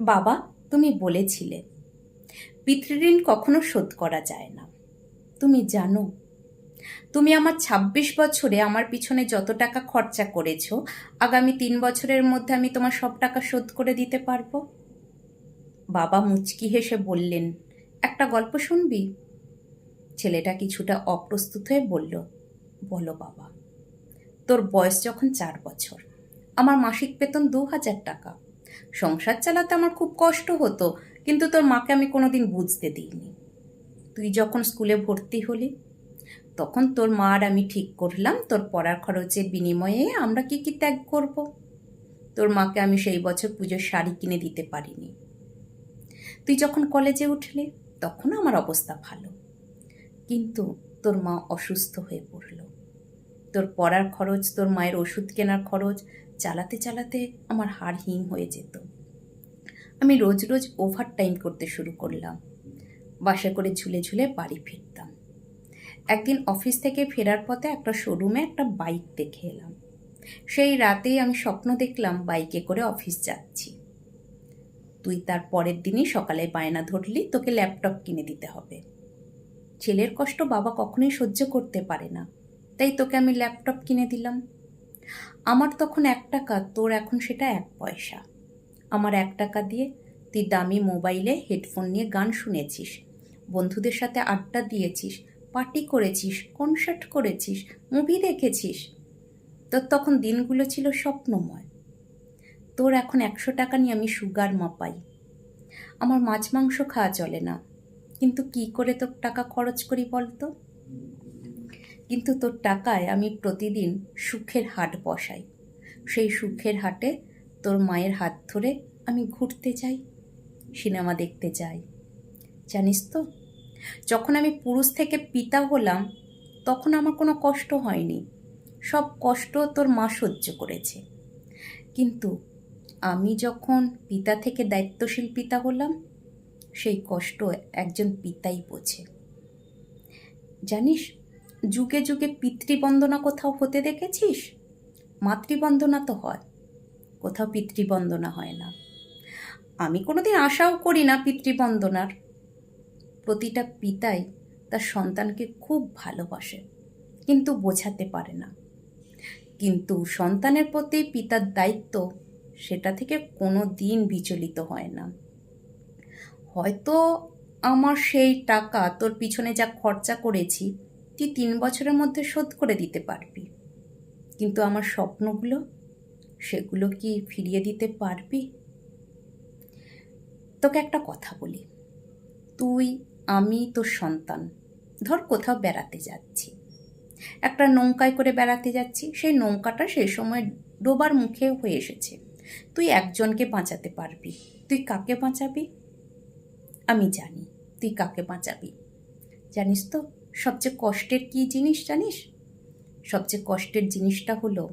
বাবা, তুমি বলেছিলে, পিতৃঋণ কখনো শোধ করা যায় না। তুমি জানো, তুমি আমার ২৬ বছরে আমার পিছনে যত টাকা খরচা করেছ, আগামী তিন বছরের মধ্যে আমি তোমার সব টাকা শোধ করে দিতে পারব? বাবা মুচকি হেসে বললেন, একটা গল্প শুনবি? ছেলেটা কিছুটা অপ্রস্তুত হয়ে বলল, বলো বাবা, তোর বয়স যখন চার বছর, আমার মাসিক বেতন দু হাজার টাকা। সংসার চালাতে আমার খুব কষ্ট হতো, কিন্তু তোর মাকে আমি কোনোদিন বুঝতে দিইনি। তুই যখন স্কুলে ভর্তি হলি, তখন তোর মা আর আমি ঠিক করলাম তোর পড়ার খরচের বিনিময়ে আমরা কি কি ত্যাগ করব। তোর মাকে আমি সেই বছর পুজোর শাড়ি কিনে দিতে পারিনি। তুই যখন কলেজে উঠলি, তখন আমার অবস্থা ভালো। কিন্তু তোর মা অসুস্থ হয়ে পড়ল। তোর পড়ার খরচ, তোর মায়ের ওষুধ কেনার খরচ, চালাতে চালাতে আমার হাড় হিম হয়ে যেত। আমি রোজ রোজ ওভার টাইম করতে শুরু করলাম। বাসে করে ঝুলে ঝুলে বাড়ি ফিরতাম। একদিন অফিস থেকে ফেরার পথে একটা শোরুমে একটা বাইক দেখে এলাম। সেই রাতেই আমি স্বপ্ন দেখলাম বাইকে করে অফিস যাচ্ছি। তুই তার পরের দিনই সকালে বায়না ধরলি, তোকে ল্যাপটপ কিনে দিতে হবে। ছেলের কষ্ট বাবা কখনোই সহ্য করতে পারে না। তাই তোকে আমি ল্যাপটপ কিনে দিলাম। আমার তখন এক টাকা, তোর এখন সেটা এক পয়সা। আমার এক টাকা দিয়ে তুই দামি মোবাইলে হেডফোন নিয়ে গান শুনেছিস, বন্ধুদের সাথে আড্ডা দিয়েছিস, পার্টি করেছিস, কনসার্ট করেছিস, মুভি দেখেছিস। তোর তখন দিনগুলো ছিল স্বপ্নময়। তোর এখন একশো টাকা নিয়ে আমি সুগার মাপাই। আমার মাছ মাংস খাওয়া চলে না। কিন্তু কি করে তোর টাকা খরচ করি বলতো? কিন্তু তোর টাকায় আমি প্রতিদিন সুখের হাট বসাই। সেই সুখের হাটে তোর মায়ের হাত ধরে আমি ঘুরতে যাই, সিনেমা দেখতে যাই। জানিস তো, যখন আমি পুরুষ থেকে পিতা হলাম, তখন আমার কোনো কষ্ট হয়নি। সব কষ্ট তোর মা সহ্য করেছে। কিন্তু আমি যখন পিতা থেকে দায়িত্বশীল পিতা হলাম, সেই কষ্ট একজন পিতাই বোঝে। জানিস যুগে যুগে পিতৃবন্দনা কোথাও হতে দেখেছিস? মাতৃবন্দনা তো হয়। কোথাও পিতৃবন্দনা হয় না। আমি কোনোদিন আশাও করি না পিতৃবন্দনার। প্রতিটা পিতাই তার সন্তানকে খুব ভালোবাসে, কিন্তু বোঝাতে পারে না। কিন্তু সন্তানের প্রতি পিতার দায়িত্ব সেটা থেকে কোনো দিন বিচলিত হয় না। হয়তো আমার সেই টাকা তোর পিছনে যা খরচা করেছি তুই তিন বছরের মধ্যে শোধ করে দিতে পারবি। কিন্তু আমার স্বপ্নগুলো, সেগুলো কি ফিরিয়ে দিতে পারবি? তোকে একটা কথা বলি। তুই, আমি, তোর সন্তান, ধর কোথাও বেড়াতে যাচ্ছি। একটা নৌকায় করে বেড়াতে যাচ্ছি, সেই নৌকাটা সেই সময় ডোবার মুখে হয়ে এসেছে। তুই একজনকে বাঁচাতে পারবি। তুই কাকে বাঁচাবি? আমি জানি। তুই কাকে বাঁচাবি? জানিস তো? সবচেয়ে কষ্টের কী জিনিস জানিস? সবচেয়ে কষ্টের জিনিসটা হলো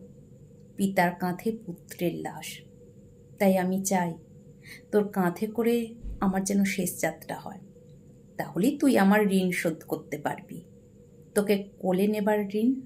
পিতার কাঁধে পুত্রের লাশ। তাই আমি চাই তোর কাঁধে করে আমার যেন শেষ যাত্রা হয়। তাহলেই তুই আমার ঋণ শোধ করতে পারবি। তোকে কোলে নেবার ঋণ